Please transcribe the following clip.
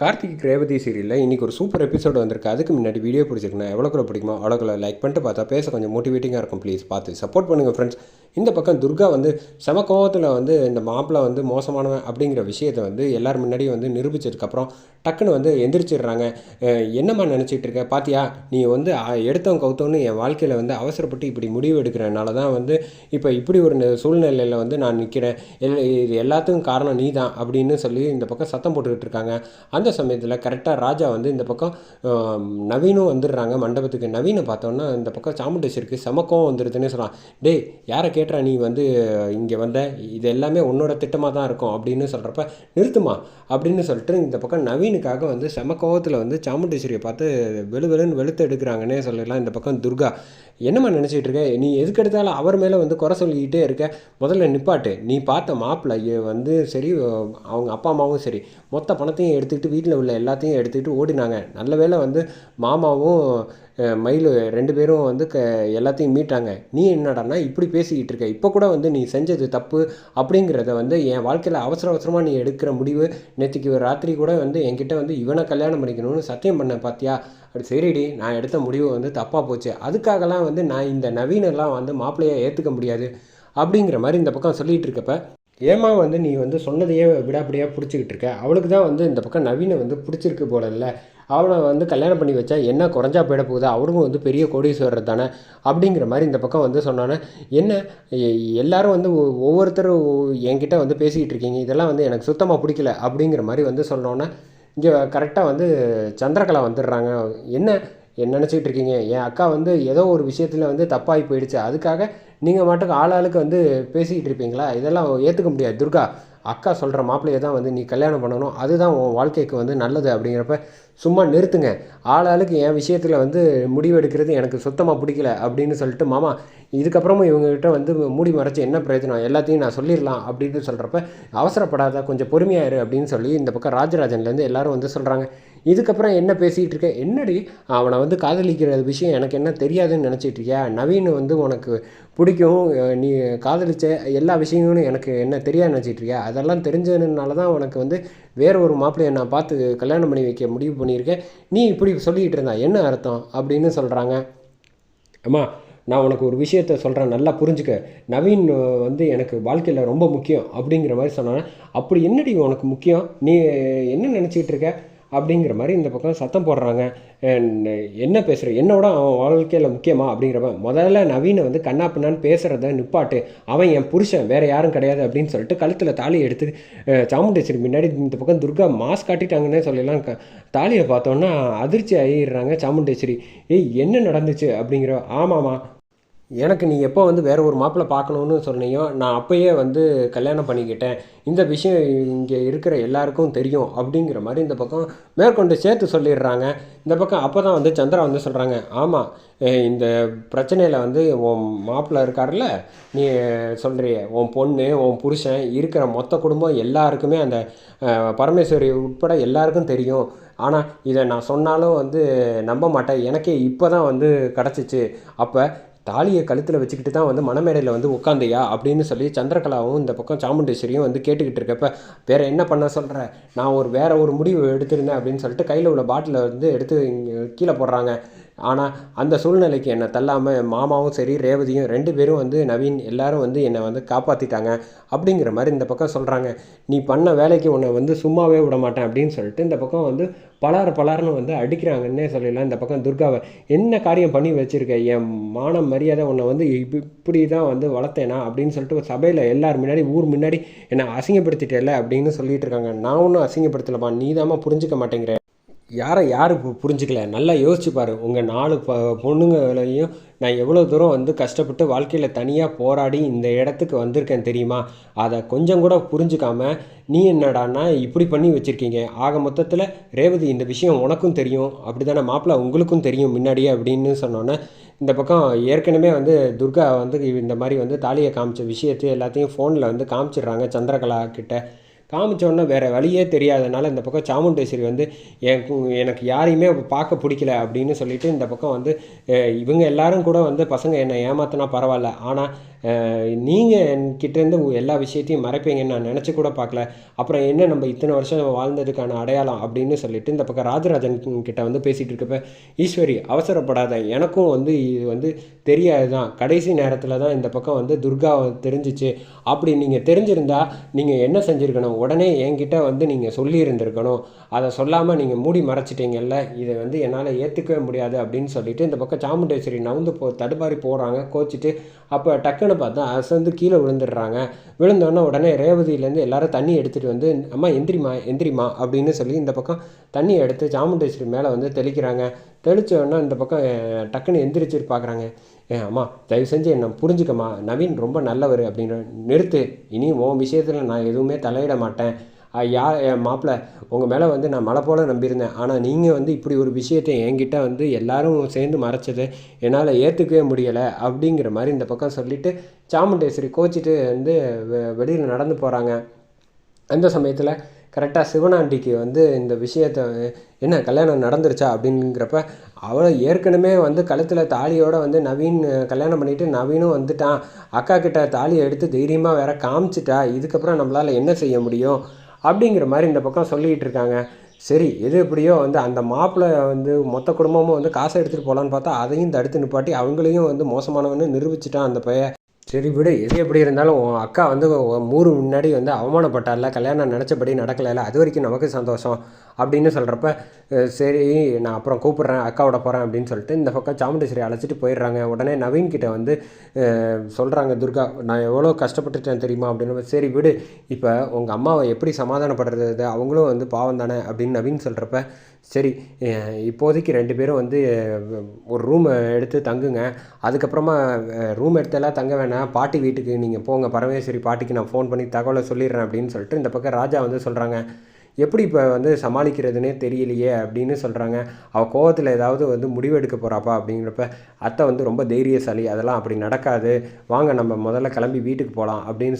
கார்த்திக் ரேவதி சீரியலில் இன்றைக்கி ஒரு சூப்பர் எபிசோடு வந்திருக்கு. அதுக்கு முன்னாடி வீடியோ பிடிச்சிருக்குன்னா எவ்வளோக்குள்ள பிடிக்குமோ அவ்வளோக்குள்ள லைக் பண்ணிட்டு பார்த்தா பேச கொஞ்சம் மோட்டிவேட்டிங்காக இருக்கும். ப்ளீஸ் பார்த்து சப்போர்ட் பண்ணுங்கள் ஃப்ரெண்ட்ஸ் இந்த பக்கம் துர்கா வந்து செம வந்து இந்த மாப்பிள்ளை வந்து மோசமானவன் அப்படிங்கிற விஷயத்தை வந்து எல்லார் முன்னாடியும் வந்து நிரூபிச்சதுக்கப்புறம் டக்குன்னு வந்து எந்திரிச்சிடுறாங்க. என்னம்மா நினச்சிட்டு இருக்க? பாத்தியா நீ வந்து எடுத்தவன் கவுத்தவன்னு என் வாழ்க்கையில் வந்து அவசரப்பட்டு இப்படி முடிவு எடுக்கிறனால தான் வந்து இப்போ இப்படி ஒரு சூழ்நிலையில் வந்து நான் நிற்கிறேன் இது எல்லாத்துக்கும் காரணம் நீ தான் அப்படின்னு சொல்லி இந்த பக்கம் சத்தம் போட்டுக்கிட்டு இருக்காங்க. அந்த சமயத்தில் கரெக்டாக ராஜா வந்து இந்த பக்கம் நவீனும் வந்துடுறாங்க மண்டபத்துக்கு. நவீனை பார்த்தோன்னா இந்த பக்கம் சாமுண்டேஸ்வரிக்கு செமக்கம் வந்துடுதுன்னு சொல்லலாம். டேய் யாரை கேட்டுறா நீ வந்து இங்கே வந்த இது எல்லாமே உன்னோட திட்டமாக தான் இருக்கும் அப்படின்னு சொல்கிறப்ப நிறுத்துமா? அப்படின்னு சொல்லிட்டு இந்த பக்கம் நவீனுக்காக வந்து செம கோவத்தில் வந்து சாமுண்டேஸ்வரியை பார்த்து வெளு வெளுன்னு வெளுத்து எடுக்கிறாங்கன்னே சொல்லலாம் இந்த பக்கம் துர்கா என்னம்மா நினச்சிட்டு இருக்க? நீ எதுக்கு எடுத்தாலும் அவர் மேலே வந்து குறை சொல்லிக்கிட்டே இருக்க. முதல்ல நிப்பாட்டு. நீ பார்த்த மாப்பிள்ளை வந்து சரி அவங்க அப்பா அம்மாவும் சரி. மொத்த பணத்தையும் எடுத்துக்கிட்டு வீட்டில் உள்ள எல்லாத்தையும் எடுத்துக்கிட்டு ஓடினாங்க. நல்ல வேளை வந்து மாமாவும் மயில் ரெண்டு பேரும் வந்து க எல்லாத்தையும் மீட்டாங்க. நீ என்னடான்னா இப்படி பேசிக்கிட்டு இருக்க. இப்போ கூட வந்து நீ செஞ்சது தப்பு அப்படிங்கிறத வந்து என் வாழ்க்கையில் அவசர அவசரமாக நீ எடுக்கிற முடிவு நேற்றுக்கு ராத்திரி கூட வந்து என்கிட்ட வந்து இவனை கல்யாணம் பண்ணிக்கணும்னு சத்தியம் பண்ண பார்த்தியா அப்படி சரிடி நான் எடுத்த முடிவு வந்து தப்பாக போச்சு. அதுக்காகலாம் வந்து நான் இந்த நவீனெல்லாம் வந்து மாப்பிள்ளையை ஏற்றுக்க முடியாது அப்படிங்கிற மாதிரி இந்த பக்கம் சொல்லிகிட்டு இருக்கப்ப ஏமா வந்து நீ வந்து சொன்னதையே விடாப்படியாக பிடிச்சிக்கிட்டு இருக்க? அவளுக்கு தான் வந்து இந்த பக்கம் நவீனை வந்து பிடிச்சிருக்கு போல இல்லை அவனை வந்து கல்யாணம் பண்ணி வச்சா என்ன குறைஞ்சா போயிட போகுது? அவருக்கும் வந்து பெரிய கோடீஸ்வரர் தானே? அப்படிங்கிற மாதிரி இந்த பக்கம் வந்து சொன்னானே. என்ன? எல்லாரும் வந்து ஒ- ஒவ்வொருத்தரும் என்கிட்ட வந்து பேசிக்கிட்டு இருக்கீங்க. இதெல்லாம் வந்து எனக்கு சுத்தமாக பிடிக்கல அப்படிங்கிற மாதிரி வந்து சொன்னோன்னே இங்கே கரெக்டாக வந்து சந்திரகலா வந்துடுறாங்க. என்ன? என்ன நினச்சிக்கிட்டு இருக்கீங்க? என் அக்கா வந்து ஏதோ ஒரு விஷயத்தில் வந்து தப்பாகி போயிடுச்சு. அதுக்காக நீங்கள் மாட்டுக்கு ஆளாளுக்கு வந்து பேசிக்கிட்டு இருப்பீங்களா? இதெல்லாம் ஏற்றுக்க முடியாது. துர்கா அக்கா சொல்கிற மாப்பிள்ளையை தான் வந்து நீ கல்யாணம் பண்ணணும். அதுதான் உன் வாழ்க்கைக்கு வந்து நல்லது அப்படிங்கிறப்ப சும்மா நிறுத்துங்க. ஆளாளுக்கு என் விஷயத்தில் வந்து முடிவெடுக்கிறது எனக்கு சுத்தமாக பிடிக்கல அப்படின்னு சொல்லிட்டு மாமா இதுக்கப்புறமும் இவங்ககிட்ட வந்து மூடி மறைச்சி என்ன பிரயோஜனம்? எல்லாத்தையும் நான் சொல்லிடலாம் அப்படின்னு சொல்கிறப்ப அவசரப்படாத கொஞ்சம் பொறுமையாயிரு அப்படின்னு சொல்லி இந்த பக்கம் ராஜராஜன்லேருந்து எல்லாரும் வந்து சொல்கிறாங்க இதுக்கப்புறம் என்ன பேசிகிட்டு இருக்க? என்னடி அவனை வந்து காதலிக்கிற விஷயம் எனக்கு என்ன தெரியாதுன்னு நினச்சிட்டு இருக்கியா? நவீன் வந்து உனக்கு பிடிக்கும். நீ காதலிச்ச எல்லா விஷயங்களும் எனக்கு என்ன தெரியாது நினச்சிட்டு இருக்கியா? அதெல்லாம் தெரிஞ்சதுனால தான் உனக்கு வந்து வேற ஒரு மாப்பிள்ளையை நான் பார்த்து கல்யாணம் பண்ணி வைக்க முடிவு பண்ணி பண்ணியிருக்க. நீ இப்படி சொல்லிக்கிட்டு இருந்தா என்ன அர்த்தம் அப்படின்னு சொல்கிறாங்க அம்மா நான் உனக்கு ஒரு விஷயத்த சொல்கிறேன் நல்லா புரிஞ்சுக்க. நவீன் வந்து எனக்கு வாழ்க்கையில் ரொம்ப முக்கியம் அப்படிங்கிற மாதிரி சொன்னானே அப்படி என்னடி உனக்கு முக்கியம்? நீ என்ன நினச்சிக்கிட்டு இருக்க? அப்படிங்கிற மாதிரி இந்த பக்கம் சத்தம் போடுறாங்க. என்ன பேசுகிற என்னோட அவன் வாழ்க்கையில் முக்கியமா அப்படிங்கிறப்ப முதல்ல நவீனை வந்து கண்ணா பின்னான்னு பேசுகிறத நிப்பாட்டு. அவன் என் புருஷன் வேற யாரும் கிடையாது அப்படின்னு சொல்லிட்டு கழுத்தில் தாலி எடுத்து சாமுண்டேஸ்வரி முன்னாடி இந்த பக்கம் துர்கா மாஸ் காட்டிட்டாங்கன்னே சொல்லலாம் க தாலியை பார்த்தோன்னா அதிர்ச்சி ஆகிடுறாங்க சாமுண்டேஸ்வரி. ஏய் என்ன நடந்துச்சு அப்படிங்கிற ஆமாம்மா எனக்கு நீ எப்போ வந்து வேறு ஒரு மாப்பிள்ளை பார்க்கணுன்னு சொன்னியோ நான் அப்போயே வந்து கல்யாணம் பண்ணிக்கிட்டேன். இந்த விஷயம் இங்கே இருக்கிற எல்லாருக்கும் தெரியும் அப்படிங்கிற மாதிரி இந்த பக்கம் மேற்கொண்டு சேர்த்து சொல்லிடுறாங்க. இந்த பக்கம் அப்போ தான் வந்து சந்திரா வந்து சொல்கிறாங்க ஆமாம் இந்த பிரச்சனையில் வந்து உன் மாப்பிள்ளை இருக்கார்ல நீ சொல்கிறிய உன் பொண்ணு உன் புருஷன் இருக்கிற மொத்த குடும்பம் எல்லாருக்குமே அந்த பரமேஸ்வரி உட்பட எல்லாருக்கும் தெரியும். ஆனால் இதை நான் சொன்னாலும் வந்து நம்ப மாட்டேன். எனக்கே இப்போ தான் வந்து கிடச்சிச்சு. அப்போ தாலியை கழுத்தில் வச்சுக்கிட்டு தான் வந்து மணமேடையில் வந்து உட்காந்தியா அப்படின்னு சொல்லி சந்திரகலாவும் இந்த பக்கம் சாமுண்டேஸ்வரியும் வந்து கேட்டுக்கிட்டு இருக்கப்ப வேறு என்ன பண்ண சொல்கிற நான் ஒரு வேற ஒரு முடிவு எடுத்திருந்தேன் அப்படின்னு சொல்லிட்டு கையில் உள்ள பாட்டிலை வந்து எடுத்து இங்கே கீழே போடுறாங்க. ஆனால் அந்த சூழ்நிலைக்கு என்னை தள்ளாமல் மாமாவும் சரி ரேவதியும் ரெண்டு பேரும் வந்து நவீன் எல்லாரும் வந்து என்னை வந்து காப்பாற்றிட்டாங்க அப்படிங்கிற மாதிரி இந்த பக்கம் சொல்கிறாங்க நீ பண்ண வேலைக்கு உன்னை வந்து சும்மாவே விட மாட்டேன் அப்படின்னு சொல்லிட்டு இந்த பக்கம் வந்து பலார் பலார்னு வந்து அடிக்கிறாங்கன்னே சொல்லலாம் இந்த பக்கம் துர்காவை. என்ன காரியம் பண்ணி வச்சிருக்க? என் மானம் மரியாதை உன்னை வந்து இப்படி தான் வந்து வளர்த்தேனா அப்படின்னு சொல்லிட்டு சபையில் எல்லார் முன்னாடி ஊர் முன்னாடி என்னை அசிங்கப்படுத்திட்டேல அப்படின்னு சொல்லிட்டு இருக்காங்க. நான் ஒன்றும் அசிங்கப்படுத்தலப்பா. நீ புரிஞ்சுக்க மாட்டேங்கிற. யாரை யார் பு- புரிஞ்சுக்கல. நல்லா யோசிச்சு பாரு. உங்கள் நாலு ப பொண்ணுங்களையும் நான் எவ்வளோ தூரம் வந்து கஷ்டப்பட்டு வாழ்க்கையில் தனியாக போராடி இந்த இடத்துக்கு வந்திருக்கேன் தெரியுமா? அதை கொஞ்சம் கூட புரிஞ்சுக்காமல் நீ என்னடானா இப்படி பண்ணி வச்சுருக்கீங்க. ஆக மொத்தத்தில் ரேவதி இந்த விஷயம் உனக்கும் தெரியும். அப்படி தானே மாப்பிள்ளை உங்களுக்கும் தெரியும் முன்னாடியே அப்படின்னு சொன்னோன்னே இந்த பக்கம் ஏற்கனவே வந்து துர்கா வந்து இந்த மாதிரி வந்து தாலியை காமிச்ச விஷயத்தை எல்லாத்தையும் ஃபோனில் வந்து காமிச்சிடுறாங்க சந்திரகலா கிட்ட. காமிச்ச வேறு வழியே தெரியாதனால இந்த பக்கம் சாமுண்டேஸ்வரி வந்து எனக்கு யாரையுமே பார்க்க பிடிக்கல அப்படின்னு சொல்லிட்டு இந்த பக்கம் வந்து இவங்க எல்லாரும் கூட வந்து பசங்க என்னை ஏமாத்தினா பரவாயில்ல. ஆனால் நீங்கள் என்கிட்டேருந்து எல்லா விஷயத்தையும் மறைப்பீங்கன்னு நான் நினச்சி கூட பார்க்கல. அப்புறம் என்ன நம்ம இத்தனை வருஷம் வாழ்ந்ததுக்கான அடையாளம் அப்படின்னு சொல்லிட்டு இந்த பக்கம் ராஜராஜன் கிட்ட வந்து பேசிகிட்டு இருக்கப்ப ஈஸ்வரி அவசரப்படாத. எனக்கும் வந்து இது வந்து தெரியாது தான் கடைசி நேரத்தில் தான் இந்த பக்கம் வந்து துர்கா தெரிஞ்சிச்சு. அப்படி நீங்கள் தெரிஞ்சிருந்தா நீங்கள் என்ன செஞ்சுருக்கணும்? உடனே என்கிட்ட வந்து நீங்கள் சொல்லியிருந்திருக்கணும். அதை சொல்லாமல் நீங்கள் மூடி மறைச்சிட்டீங்கல்ல. இதை வந்து என்னால் ஏற்றுக்கவே முடியாது. அப்படின்னு சொல்லிட்டு இந்த பக்கம் சாமுண்டேஸ்வரி நவுந்து போ தடுமாறி போகிறாங்க கோச்சிட்டு அப்போ டக்குன்னு பார்த்தா அசந்து கீழே விழுந்துடுறாங்க. விழுந்தோடனே உடனே ரேவதியிலேருந்து எல்லாரும் தண்ணி எடுத்துகிட்டு வந்து அம்மா எந்திரிமா எந்திரிமா அப்படின்னு சொல்லி இந்த பக்கம் தண்ணி எடுத்து சாமுண்டேஸ்வரி மேலே வந்து தெளிக்கிறாங்க. தெளித்தோடனே இந்த பக்கம் டக்குன்னு எந்திரிச்சு பார்க்குறாங்க. ஏன் அம்மா தயவு செஞ்சு என்ன புரிஞ்சுக்கம்மா. நவீன் ரொம்ப நல்லவர். அப்படின்னு நிறுத்து. இனி உன் விஷயத்தில் நான் எதுவுமே தலையிட மாட்டேன். யார் யா என் மாப்பிள்ள உங்கள் மேலே வந்து நான் மலை போல் நம்பியிருந்தேன். ஆனால் நீங்கள் வந்து இப்படி ஒரு விஷயத்தை என்கிட்ட வந்து எல்லாரும் சேர்ந்து மறைச்சது என்னால் ஏற்றுக்கவே முடியலை அப்படிங்கிற மாதிரி இந்த பக்கம் சொல்லிவிட்டு சாமுண்டேஸ்வரி கோச்சிட்டு வந்து வெளியில் நடந்து போகிறாங்க அந்த சமயத்தில் கரெக்டாக சிவனாண்டிக்கு வந்து இந்த விஷயத்த என்ன கல்யாணம் நடந்துருச்சா அப்படிங்கிறப்ப அவளை ஏற்கனவே வந்து கழுத்தில் தாலியோடு வந்து நவீன் கல்யாணம் பண்ணிவிட்டு நவீனும் வந்துட்டான். அக்கா கிட்ட தாலியை எடுத்து தைரியமாக வேற காமிச்சிட்டா. இதுக்கப்புறம் நம்மளால் என்ன செய்ய முடியும்? அப்படிங்கிற மாதிரி இந்த பக்கம் சொல்லிக்கிட்டு இருக்காங்க. சரி எது எப்படியோ வந்து அந்த மாப்பிள்ளை வந்து மொத்த குடும்பமும் வந்து காசை எடுத்துகிட்டு போகலான்னு பார்த்தா அதையும் தடுத்து நிப்பாட்டி அவங்களையும் வந்து மோசமானவன்னு நிரூபிச்சிட்டான் அந்த பையன். சரி விடு. எது எப்படி இருந்தாலும் உன் அக்கா வந்து உன் முன்னாடி வந்து அவமானப்பட்டால கல்யாணம் நினச்சபடி நடக்கலைல அது வரைக்கும் நமக்கு சந்தோஷம் அப்படின்னு சொல்கிறப்ப சரி நான் அப்புறம் கூப்பிட்றேன் அக்காவோட போகிறேன் அப்படின்னு சொல்லிட்டு இந்த பக்கம் சாமுண்டேஸ்வரி அழைச்சிட்டு போயிடுறாங்க. உடனே நவீன்கிட்ட வந்து சொல்கிறாங்க துர்கா நான் எவ்வளோ கஷ்டப்பட்டுட்டேன் தெரியுமா? அப்படின்னு சரி விடு. இப்போ உங்கள் அம்மாவை எப்படி சமாதானப்படுறது அவங்களும் வந்து பாவம் தானே? அப்படின்னு நவீன் சொல்கிறப்ப சரி இப்போதைக்கு ரெண்டு பேரும் வந்து ஒரு ரூம் எடுத்து தங்குங்க. அதுக்கப்புறமா ரூம் எடுத்தெல்லாம் தங்க வேணாம். பாட்டி வீட்டுக்கு நீங்கள் போங்க பரமேஸ்வரி பாட்டிக்கு நான் ஃபோன் பண்ணி தகவலை சொல்லிடுறேன் அப்படின்னு சொல்லிட்டு இந்த பக்கம் ராஜா வந்து சொல்கிறாங்க எப்படி இப்போ வந்து சமாளிக்கிறதுனே தெரியலையே அப்படின்னு சொல்கிறாங்க அவள் கோவத்தில் ஏதாவது வந்து முடிவெடுக்க போகிறாப்பா அப்படிங்கிறப்ப அத்தை வந்து ரொம்ப தைரியசாலி அதெல்லாம் அப்படி நடக்காது. வாங்க நம்ம முதல்ல கிளம்பி வீட்டுக்கு போகலாம் அப்படின்னு